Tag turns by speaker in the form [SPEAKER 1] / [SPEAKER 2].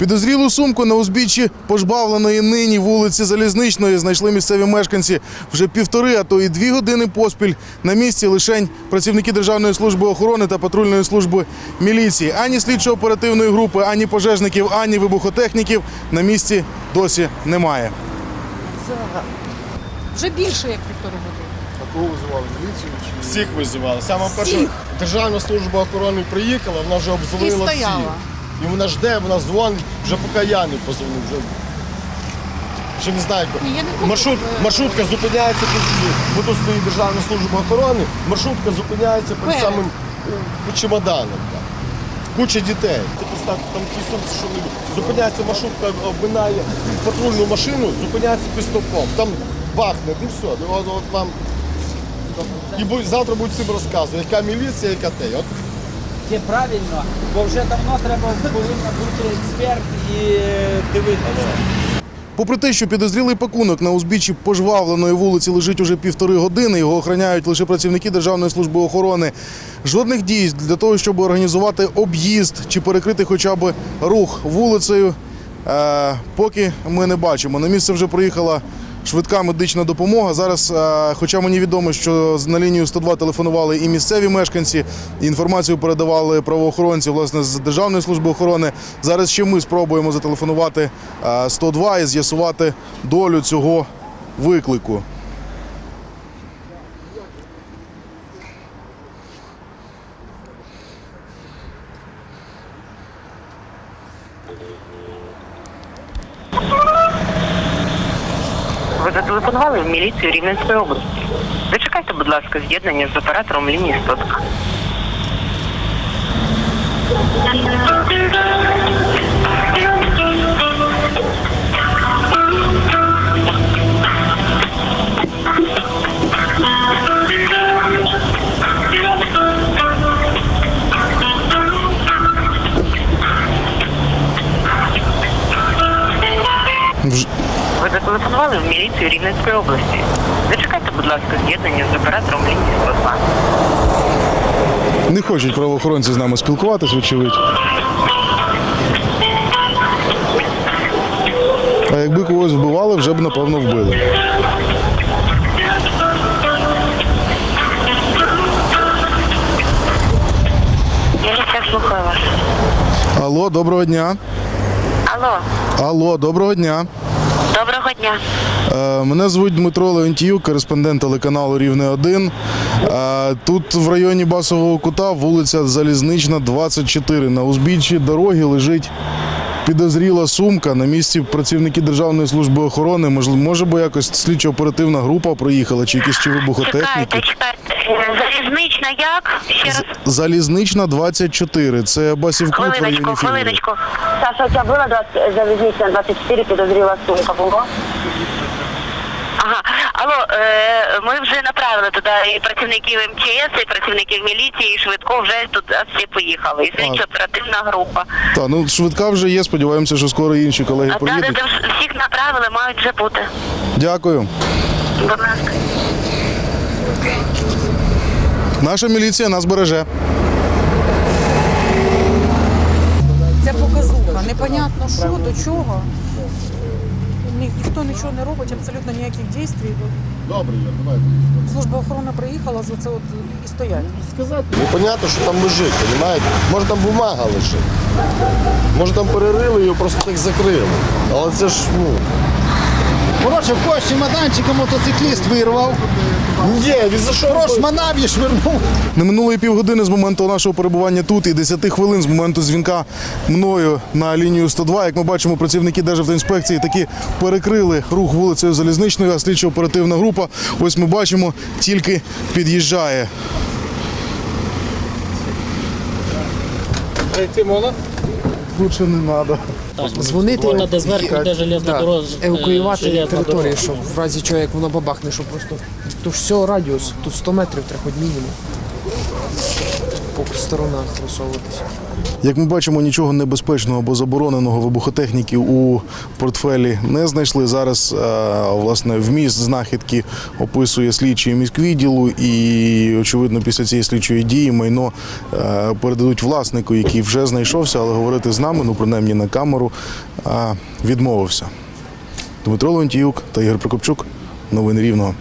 [SPEAKER 1] Підозрілу сумку на узбіччі пожбавленої нині вулиці Залізничної знайшли місцеві мешканці вже півтори, а то і дві години поспіль. На місці лишень працівники Державної служби охорони та патрульної служби міліції. Ані слідчо-оперативної групи, ані пожежників, ані вибухотехніків на місці досі немає.
[SPEAKER 2] Вже більше як півтори години.
[SPEAKER 1] А кого визивали міліцію?
[SPEAKER 3] Всіх визивали. Саме перше, Державна служба охорони приїхала, вона вже обзвонила всіх. І вона жде, вона дзвонить, вже поки я не позвонив. Вже, ще не знаю.
[SPEAKER 2] Ні, я не хочу,
[SPEAKER 3] Маршрут, маршрутка зупиняється, бо тут стоїть Державна служба охорони, маршрутка зупиняється перед
[SPEAKER 2] Перед.
[SPEAKER 3] самим е, чемоданом. так. Куча дітей. Ти там ті сумці, що вони зупиняється маршрутка, обминає патрульну машину, зупиняється під стовпом. Там бахне, і все. І От, от вам і будь- завтра будуть всім розказувати, яка міліція, яка те. От
[SPEAKER 4] Це правильно, бо вже давно треба повинен бути експерт і дивитися.
[SPEAKER 1] Попри те, що підозрілий пакунок на узбіччі пожвавленої вулиці лежить уже півтори години, його охороняють лише працівники Державної служби охорони. Жодних дій для того, щоб організувати об'їзд чи перекрити хоча б рух вулицею, е, поки ми не бачимо. На місце вже приїхала швидка медична допомога. Зараз, е, хоча мені відомо, що на лінію 102 телефонували і місцеві мешканці, і інформацію передавали правоохоронці власне з Державної служби охорони. Зараз ще ми спробуємо зателефонувати е, 102 і з'ясувати долю цього виклику.
[SPEAKER 5] Ви зателефонували в міліцію Рівненської області. Зачекайте, будь ласка, з'єднання з оператором лінії 102. Зателефонували в міліцію Рівненської області. Зачекайте, будь ласка, з'єднання з оператором лінії 102.
[SPEAKER 1] Не хочуть правоохоронці з нами спілкуватись, вочевидь. А якби когось вбивали, вже б напевно вбили.
[SPEAKER 5] Міліція слухає вас.
[SPEAKER 1] Алло, доброго дня.
[SPEAKER 5] Алло,
[SPEAKER 1] Алло, доброго дня.
[SPEAKER 5] Доброго дня.
[SPEAKER 1] Е, Мене звуть Дмитро Леонтіюк, кореспондент телеканалу Рівне 1. Е, Тут в районі Басового кута вулиця Залізнична, 24. На узбіччі дороги лежить підозріла сумка. На місці працівники Державної служби охорони. Може би якось слідчо-оперативна група приїхала, чи якісь чи вибухотехніки.
[SPEAKER 5] Чекайте, чекайте. Залізнична як? Ще раз.
[SPEAKER 1] Залізнична 24. Це Басівкут в районі
[SPEAKER 5] Хвилиночку, хвилиночку.
[SPEAKER 6] Саша, у тебя было 20, залізнична 24, підозріла сумка була?
[SPEAKER 5] Ага, алло, е, ми туди і працівників МЧС, і працівників міліції, і швидко вже тут всі поїхали. І слідчо оперативна група.
[SPEAKER 1] Та, ну швидка вже є. Сподіваємося, що скоро інші колеги
[SPEAKER 5] А та, де,
[SPEAKER 1] приїдуть.
[SPEAKER 5] всіх направили, мають вже бути.
[SPEAKER 1] Дякую.
[SPEAKER 5] Будь ласка.
[SPEAKER 1] Наша міліція нас береже.
[SPEAKER 2] Це показуха. Непонятно що, до чого. Ні, ніхто нічого не робить, абсолютно ніяких дій.
[SPEAKER 3] Добре, я давайте.
[SPEAKER 2] Служба охорони приїхала, за це от і стоять.
[SPEAKER 3] Сказати. Ну, понятно, що там лежить, розумієте? Може там бумага лежить. Може там перерили і просто так закрили. Але це ж, ну.
[SPEAKER 7] Коротше, в когось чемоданчика мотоцикліст вирвав,
[SPEAKER 3] Ні, він за що?
[SPEAKER 7] прошманав і швирнув.
[SPEAKER 1] Не минуло і півгодини з моменту нашого перебування тут і 10 хвилин з моменту дзвінка мною на лінію 102. Як ми бачимо, працівники Державтоінспекції таки перекрили рух вулицею Залізничною, а слідчо-оперативна група, ось ми бачимо, тільки під'їжджає. Лучше не треба.
[SPEAKER 8] Дзвонити
[SPEAKER 4] і де зверху, де железна
[SPEAKER 8] да,
[SPEAKER 4] дорога, е,
[SPEAKER 8] евакуювати
[SPEAKER 4] железна
[SPEAKER 8] територію,
[SPEAKER 4] дорога.
[SPEAKER 8] щоб в разі чого, як воно бабахне, щоб просто. Тут все радіус, тут 100 метрів треба хоч мінімум. По сторонах висовуватися.
[SPEAKER 1] Як ми бачимо, нічого небезпечного або забороненого вибухотехніки у портфелі не знайшли. Зараз е, власне вміст знахідки описує слідчий міськвідділу, і очевидно, після цієї слідчої дії майно е, передадуть власнику, який вже знайшовся, але говорити з нами, ну принаймні на камеру, е, відмовився. Дмитро Леонтіюк та Ігор Прокопчук. Новини Рівного.